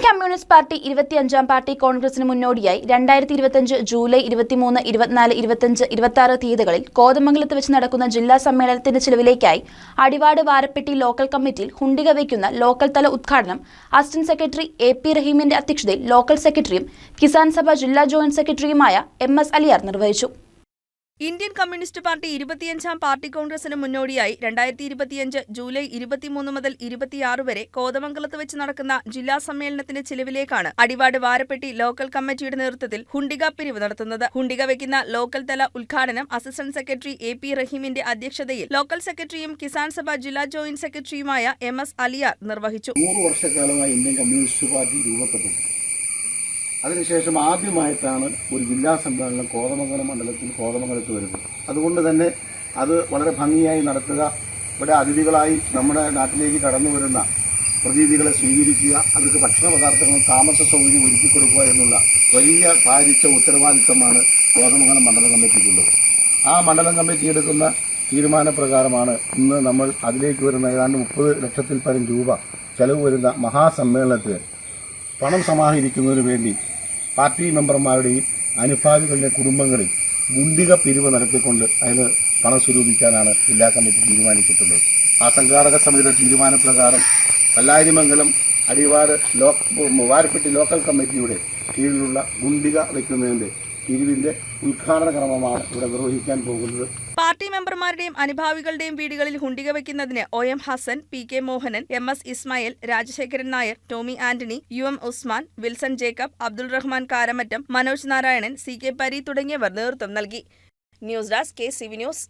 Communist party ഇരുപത്തിയഞ്ചാം party കോൺഗ്രസിന് മുന്നോടിയായി രണ്ടായിരത്തി ഇരുപത്തിയഞ്ച് ജൂലൈ ഇരുപത്തിമൂന്ന് ഇരുപത്തിനാല് ഇരുപത്തിയഞ്ച് ഇരുപത്തിയാറ് തീയതികളിൽ കോതമംഗലത്ത് വെച്ച് നടക്കുന്ന ജില്ലാ സമ്മേളനത്തിന്റെ ചിലവിലേക്കായി അടിവാട് വാരപ്പെട്ടി ലോക്കൽ കമ്മിറ്റിയിൽ ഹുണ്ടിക വയ്ക്കുന്ന ലോക്കൽ തല ഉദ്ഘാടനം അസിസ്റ്റന്റ് സെക്രട്ടറി എ പി റഹീമിന്റെ അധ്യക്ഷതയിൽ ലോക്കൽ സെക്രട്ടറിയും കിസാൻ സഭ ജില്ലാ ജോയിന്റ് സെക്രട്ടറിയുമായ എം എസ് അലിയാർ നിർവഹിച്ചു ഇന്ത്യൻ കമ്മ്യൂണിസ്റ്റ് പാർട്ടി ഇരുപത്തിയഞ്ചാം പാർട്ടി കോൺഗ്രസിന് മുന്നോടിയായി രണ്ടായിരത്തി ഇരുപത്തിയഞ്ച് ജൂലൈ ഇരുപത്തിമൂന്ന് മുതൽ ഇരുപത്തിയാറ് വരെ കോതമംഗലത്ത് വെച്ച് നടക്കുന്ന ജില്ലാ സമ്മേളനത്തിന്റെ ചിലവിലേക്കാണ് അടിവാട് വാരപ്പെട്ടി ലോക്കൽ കമ്മിറ്റിയുടെ നേതൃത്വത്തിൽ ഹുണ്ടിക പിരിവ് നടത്തുന്നത്. ഹുണ്ടിക വയ്ക്കുന്ന ലോക്കൽ തല ഉദ്ഘാടനം അസിസ്റ്റന്റ് സെക്രട്ടറി എ പി റഹീമിന്റെ അധ്യക്ഷതയിൽ ലോക്കൽ സെക്രട്ടറിയും കിസാൻ സഭ ജില്ലാ ജോയിന്റ് സെക്രട്ടറിയുമായ എം എസ് അലിയാർ നിർവഹിച്ചു. വർഷക്കാലമായി ഇന്ത്യൻ കമ്മ്യൂണിസ്റ്റ് പാർട്ടി രൂപപ്പെട്ടു അതിനുശേഷം ആദ്യമായിട്ടാണ് ഒരു ജില്ലാ സമ്മേളനം കോതമംഗലം മണ്ഡലത്തിൽ കോതമംഗലത്ത് വരുന്നത്. അതുകൊണ്ട് തന്നെ അത് വളരെ ഭംഗിയായി നടത്തുക ഇവിടെ അതിഥികളായി നമ്മുടെ നാട്ടിലേക്ക് കടന്നു വരുന്ന പ്രതിനിധികളെ സ്വീകരിക്കുക അവർക്ക് ഭക്ഷണ പദാർത്ഥങ്ങളും താമസ സൗകര്യം ഒരുക്കി കൊടുക്കുക എന്നുള്ള വലിയ ഭാരിച്ച ഉത്തരവാദിത്തമാണ് കോതമംഗലം മണ്ഡലം കമ്മിറ്റിക്കുള്ളത്. ആ മണ്ഡലം കമ്മിറ്റി എടുക്കുന്ന തീരുമാനപ്രകാരമാണ് ഇന്ന് നമ്മൾ അതിലേക്ക് വരുന്ന ഏതാണ്ട് മുപ്പത് ലക്ഷത്തിൽ പരം രൂപ ചെലവ് വരുന്ന മഹാസമ്മേളനത്തിന് പണം സമാഹരിക്കുന്നതിനു വേണ്ടി പാർട്ടി മെമ്പർമാരുടെയും അനുഭാവികളുടെയും കുടുംബങ്ങളിൽ ഗുണ്ടിക പിരിവ് നടത്തിക്കൊണ്ട് അതിന് പണം സ്വരൂപിക്കാനാണ് ജില്ലാ കമ്മിറ്റി തീരുമാനിച്ചിട്ടുള്ളത്. ആ സംഘാടക സമിതിയുടെ തീരുമാനപ്രകാരം കല്ലാരിമംഗലം അടിവാട് വാരപ്പെട്ടി ലോക്കൽ കമ്മിറ്റിയുടെ കീഴിലുള്ള ഗുണ്ടിക വയ്ക്കുന്നതിന്റെ പിരിവിന്റെ ഉദ്ഘാടന ക്രമമാണ് ഇവിടെ നിർവഹിക്കാൻ പോകുന്നത്. പാർട്ടി മെമ്പർമാരുടെയും അനുഭാവികളുടെയും വീടുകളിൽ ഹുണ്ടിക വയ്ക്കുന്നതിന് O M Hassan P K Mohanan M S Ismail Rajasekharan Nair Tomy Antony U M Usman Wilson Jacob Abdul Rahman Karamattom Manoj Narayanan C K Pari തുടങ്ങിയവർ നേതൃത്വം നൽകി. News desk K C V news.